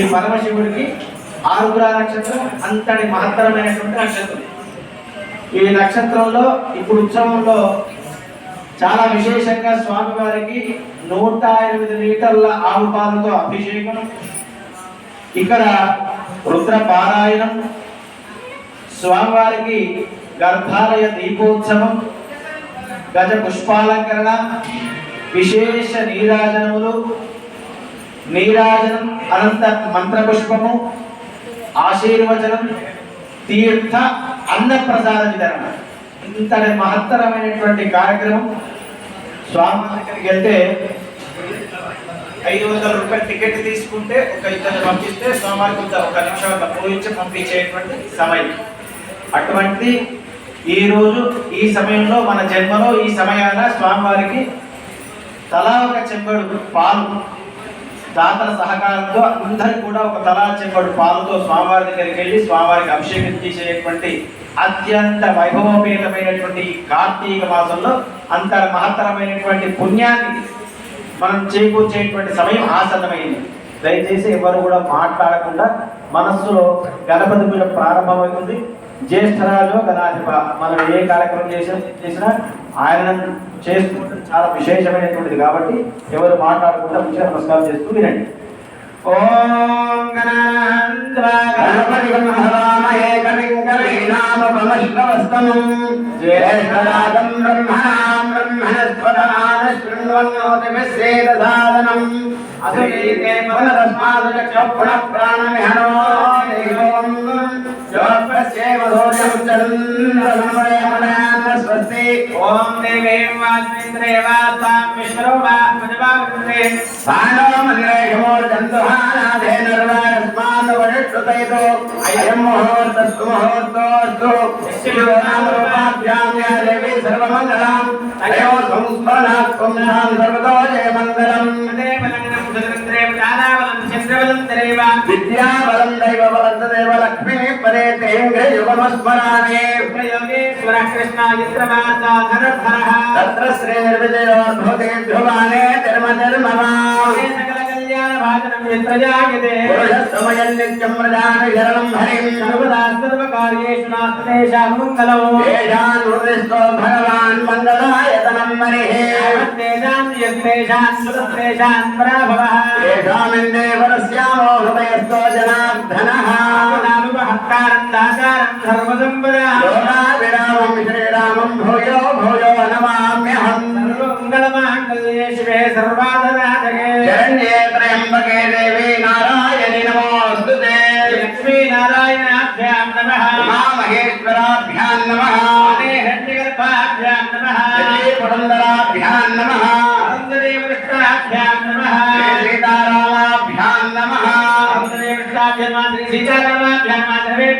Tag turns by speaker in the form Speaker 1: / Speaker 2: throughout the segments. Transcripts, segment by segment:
Speaker 1: ఈ పరమశివుడికి ఆరుద్ర నక్షత్రం అంతటి మహత్తరమైనటువంటి నక్షత్రం. ఈ నక్షత్రంలో ఇప్పుడు ఉత్సవంలో చాలా విశేషంగా స్వామివారికి నూట ఎనిమిది లీటర్ల ఆవు పాలతో అభిషేకం ఇక్కడ రుద్ర పారాయణం స్వామివారికి గర్భాలయ దీపోత్సవం గజ పుష్పాలంకరణ విశేష నీరాజనములు నీరాజనం అనంత మంత్రపుష్పము ఆశీర్వచనం తీర్థ అన్నప్రసాద వితరణ. ఇంతటి మహత్తరమైనటువంటి కార్యక్రమం. స్వామి దగ్గరికి వెళ్తే ఐదు వందల రూపాయలు టికెట్ తీసుకుంటే ఒక ఇద్దరు పంపిస్తే స్వామివారి కొంత ఒక నిమిషం అట్లా పూజించి పంపించేటువంటి సమయం. అటువంటి ఈ రోజు ఈ సమయంలో మన జన్మలో ఈ సమయాన స్వామివారికి తలా ఒక చెంబడు పాలు దాతల సహకారంతో అందరు కూడా ఒక తలా చెంబడు పాలతో స్వామివారి దగ్గరికి వెళ్ళి స్వామివారికి అభిషేకం చేసేటువంటి అత్యంత వైభవోపేతమైనటువంటి ఈ కార్తీక మాసంలో అంత మహత్తరమైనటువంటి పుణ్యాన్ని మనం చేకూర్చేటువంటి సమయం ఆసన్నమైంది. దయచేసి ఎవరు కూడా మాట్లాడకుండా మనస్సులో గణపతి పూజ ప్రారంభమవుతుంది. జ్యేష్ఠరాజు గణాధిప మనం ఏ కార్యక్రమం చేసిన చేసినా ఆయన చేసుకుంటే చాలా విశేషమైనటువంటిది కాబట్టి ఎవరు మాట్లాడకుండా పూజ నమస్కారం చేస్తూ వినండి. ఓం గణాన్వా
Speaker 2: గణపతిం హవామహే కవిం కవీనామపమశ్రవస్తమం జ్యేష్ఠరాజం బ్రహ్మణాం బ్రహ్మణస్పదాన శృణ్వన్నోతిభిస్సేదసాదనం పునరస్మాదు చక్షు ప్రాణమిహనో దోషం చంద్రమయమనాన్న స్వస్తి
Speaker 1: ఓం దేవేం వాజ్మేంద్రేవాతాం విశ్వరో వా భజవాగ్రే
Speaker 2: సానో మందిరేషమోర్జంతుహానాదే నిర్వాయస్మాన్ వరిష్ఠుతైతో అయం ముహూర్తస్తు ముహూర్తోస్తు శివనామరూపాభ్యాం యా దేవి సర్వమంగళం అయో సంస్మరణాత్ పుంసాం సర్వతో జయమంగళం
Speaker 1: దేవలంగనం సుదరంద్రేవ దానావలం చంద్రవలం
Speaker 2: యుగమస్మరామి
Speaker 1: ప్రయోగేశ్వర కృష్ణ యుత్రమాత ధరధరః
Speaker 2: తత్ర శ్రీర్విజయోద్భుతే ధ్రువానే తిరుమతిర్మమా
Speaker 1: సకల కళ్యాణ భాజనం యుత్రజాయతే
Speaker 2: పురుషస్తమయం నిత్యం ప్రజాన శరణం హరిం
Speaker 1: సర్వదా సర్వకార్యేషు నాస్తేషాం మంగళం
Speaker 2: తేషాన్ హృదయస్థో భగవాన్ మంగళాయతనం మరిః
Speaker 1: తేషాం యత్తేషాం సుతేషాం పరాభవః
Speaker 2: వరస్యామో జనార్దనః
Speaker 1: నామహత్తారం దాసారం సర్వసంపదా
Speaker 2: లోకావిరామం శ్రీరామం భూయో భూయో నమామ్యహం
Speaker 1: సర్వమంగళమాంగళ్యే శివే సర్వాధరాధకే
Speaker 2: శరణ్యే త్రయంబకే దేవి నారాయణి నమోస్తుతే
Speaker 1: లక్ష్మీనారాయణాభ్యాం నమః.
Speaker 2: ఉమామహేశ్వరాభ్యాం నమః.
Speaker 1: హిరణ్యగర్భాభ్యాం నమః.
Speaker 2: సీతారామాభ్యాం నమః.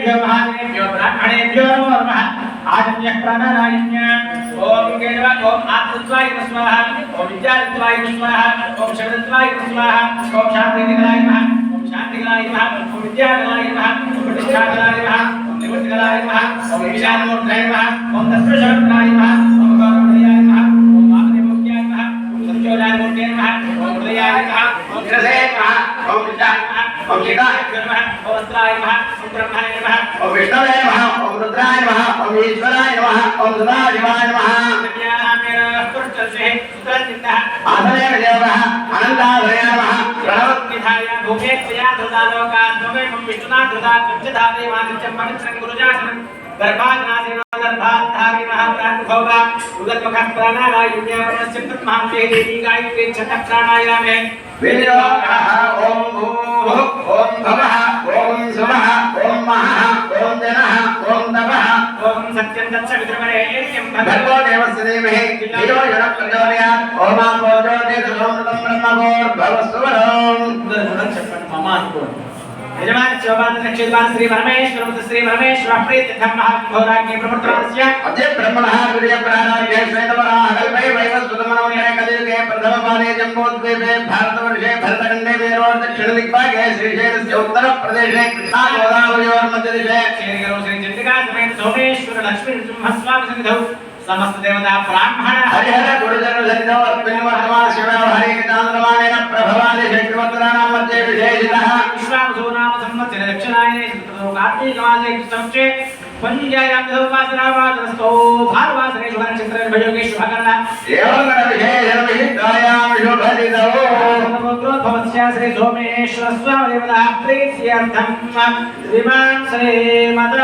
Speaker 1: వందదేవృష్టాభ్యాం శ్రీ సీతారామాభ్యాం సర్వేభ్యో మహాదేవేభ్యో బ్రాహ్మణేభ్యో నమో నమః ఆదిత్య ప్రాణాయామ్య ఓం కేశవ ఓం ఆత్మత్వాయ స్వాహ ఓం విద్యాత్వాయ స్వాహ ఓం శబ్దత్వాయ స్వాహ ఓం శాంతికలాయ నమః ఓం శాంతికలాయ నమః ఓం విద్యాకలాయ నమః ఓం ప్రతిష్టాకలాయ నమః ఓం నివృత్తికలాయ నమః ఓం విశాలమూర్తయ నమః ఓం దత్వశక్తాయ నమః ఓం గౌరవయాయ నమః ఓం వామదేవోక్యాయ నమః ఓం సత్యోజాయమూర్తయ నమః ఓం హృదయాయ నమః ఓం
Speaker 2: గిరసే నమః ఓం విద్యాయ ఓం గీతాయ
Speaker 1: నమః ఓం వస్త్రాయ నమః ఓం బ్రహ్మాయ నమః
Speaker 2: ఓం విష్ణవే నమః ఓం రుద్రాయ నమః ఓం ఈశ్వరాయ నమః ఓం సదాశివాయ నమః ఆసనే దేవః అనంతాధయ నమః ప్రణవ వినియోగః ఓం భూః ఓం భవః विनियोगः ॐ भूः ॐ भवः ॐ सुवः ॐ महः ॐ जनः ॐ नवः ॐ सत्यं तत्स विद्रमरेण्यं
Speaker 1: भगवो देवस्य देवहे धियो यः प्रचोदयात् ओमां भोजो देतसों ऋतं ब्रह्मगोर्भवस्वरं मम अनुकोणम्
Speaker 2: यजमान चौबान नक्षेत्रवान श्री परमेश्वर मुत श्री परमेश्वर प्रीत धम्मः घोराग्नि प्रवर्तनस्य अद्य ब्रह्मणः प्रिय प्राणाय सैतवरा हलवै वैवस्तुतम उत्तरधर्मपादे जम्बोद्वीपे भारतवर्षे भरतखण्डे
Speaker 1: वेरोर्दक्षिणदिग्भागे श्रीशैलस्य उत्तरप्रदेशे कृष्णा गोदावरयोर्मध्यदिशे श्रीगिरौ श्रीचण्डिकासमेत सोमेश्वर लक्ष्मीनृसिंहस्वामिसन्निधौ समस्तदेवता ब्राह्मण
Speaker 2: हरिहर गुरुजनसन्निधौ अस्मिन् वर्तमान शिवौ हरिकटान्द्रमानेन प्रभवादि षट्वक्त्राणां मध्ये विशेषितः विश्वामसूनाम
Speaker 1: संवत्सरे दक्षिणायने सुप्रदो कार्तीकमासे संस्थे पंजायाम दौपासनावादनस्थो भारवासने शुभनक्षत्रे
Speaker 2: भयोगेश भगणा एवं
Speaker 1: विशेषः శ్రీ సోమేశ్వర స్వామి ప్రీత్యర్థం శ్రీమాన్ శ్రీమత